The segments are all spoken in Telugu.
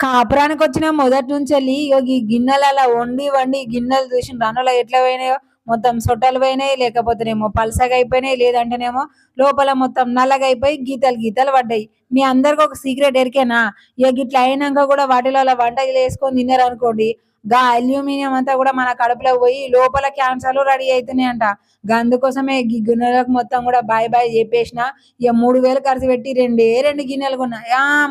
కాపురానికి వచ్చిన మొదటి నుంచి వెళ్ళి ఈ గిన్నెలు అలా వండి వండి గిన్నెలు చూసి రన్నులో ఎట్లా పోయినాయో మొత్తం సొట్టలు పోయినాయి లేకపోతేనేమో పలసగా అయిపోయినాయి లేదంటేనేమో లోపల మొత్తం నల్లగా అయిపోయి గీతలు గీతలు పడ్డాయి. మీ అందరికి ఒక సీక్రెట్ ఎరికేనా? ఇక గిట్లా అయినాక కూడా వాటిలో అలా వంటలు వేసుకొని తిన్నారు అనుకోండి గా అల్యూమినియం అంతా కూడా మన కడుపులో పోయి లోపల క్యాన్సర్లు రెడీ అవుతున్నాయి అంట అందుకోసమే ఈ గిన్నెలకు మొత్తం కూడా బాయ్ బాయ్ చెప్పేసిన. ఇక మూడు వేలు ఖర్చు పెట్టి రెండే రెండు గిన్నెలు కొన్నా.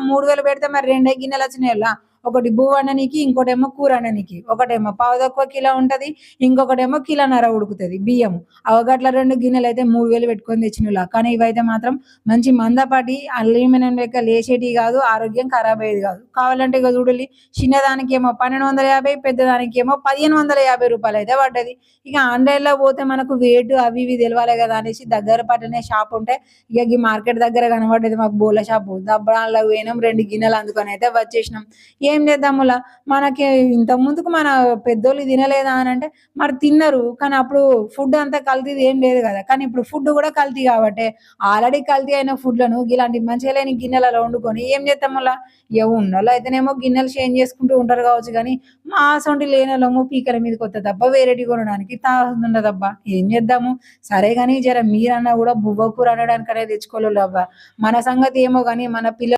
మూడు వేలు పెడితే మరి రెండే గిన్నెలు వచ్చినాయి అలా ఒకటి బువ్వ వండనీకి ఇంకోటేమో కూర అననికి ఒకటేమో పావు తక్కువ కిలో ఉంటది ఇంకొకటేమో కిలోన్నర ఉడుకుతుంది బియ్యం అవగట్ల రెండు గిన్నెలు అయితే మూడు వేలు పెట్టుకొని తెచ్చినలా కానీ ఇవైతే మాత్రం మంచి మందపాటి అల్యూమినియం లెక్క లేచేటి కాదు ఆరోగ్యం ఖరాబ్ అయ్యేది కాదు. కావాలంటే ఇక చూడాలి చిన్నదానికి ఏమో పన్నెండు వందల యాభై పెద్దదానికి ఏమో పదిహేను వందల యాభై రూపాయలు అయితే పడ్డది. ఇక ఆన్లైన్లో పోతే మనకు వేటు అవి ఇవి తెలియాలి కదా అనేసి దగ్గర పట్టనే షాప్ ఉంటే ఇక ఈ మార్కెట్ దగ్గర కనబడ్డది మాకు బోల షాపు. దబ్బడాల్లో పోయినాం రెండు గిన్నెలు అందుకొని అయితే వచ్చేసినాం. ఏం చేద్దాములా మనకి ఇంత ముందుకు మన పెద్దోళ్ళు తినలేదా అని అంటే మరి తిన్నారు. కానీ అప్పుడు ఫుడ్ అంతా కల్తీది ఏం లేదు కదా. కానీ ఇప్పుడు ఫుడ్ కూడా కల్తీ కాబట్టి ఆల్రెడీ కల్తీ అయిన ఫుడ్లను ఇలాంటి మంచిగా లేని గిన్నెలలో వండుకొని ఏం చేద్దాములా ఏ ఉన్నోళ్ళు అయితేనేమో గిన్నెలు చేంజ్ చేసుకుంటూ ఉంటారు కావచ్చు కానీ మా అసొంటి లేనలము పీకల మీదకి వస్తే దెబ్బ వేరేటి కొనడానికి తాగుతుండదబ్బా ఏం చేద్దాము? సరే కానీ జర మీరన్నా కూడా బువ్వ కూర అనడానికి అనేది తెచ్చుకోలేదు అబ్బా మన సంగతి ఏమో కానీ మన పిల్ల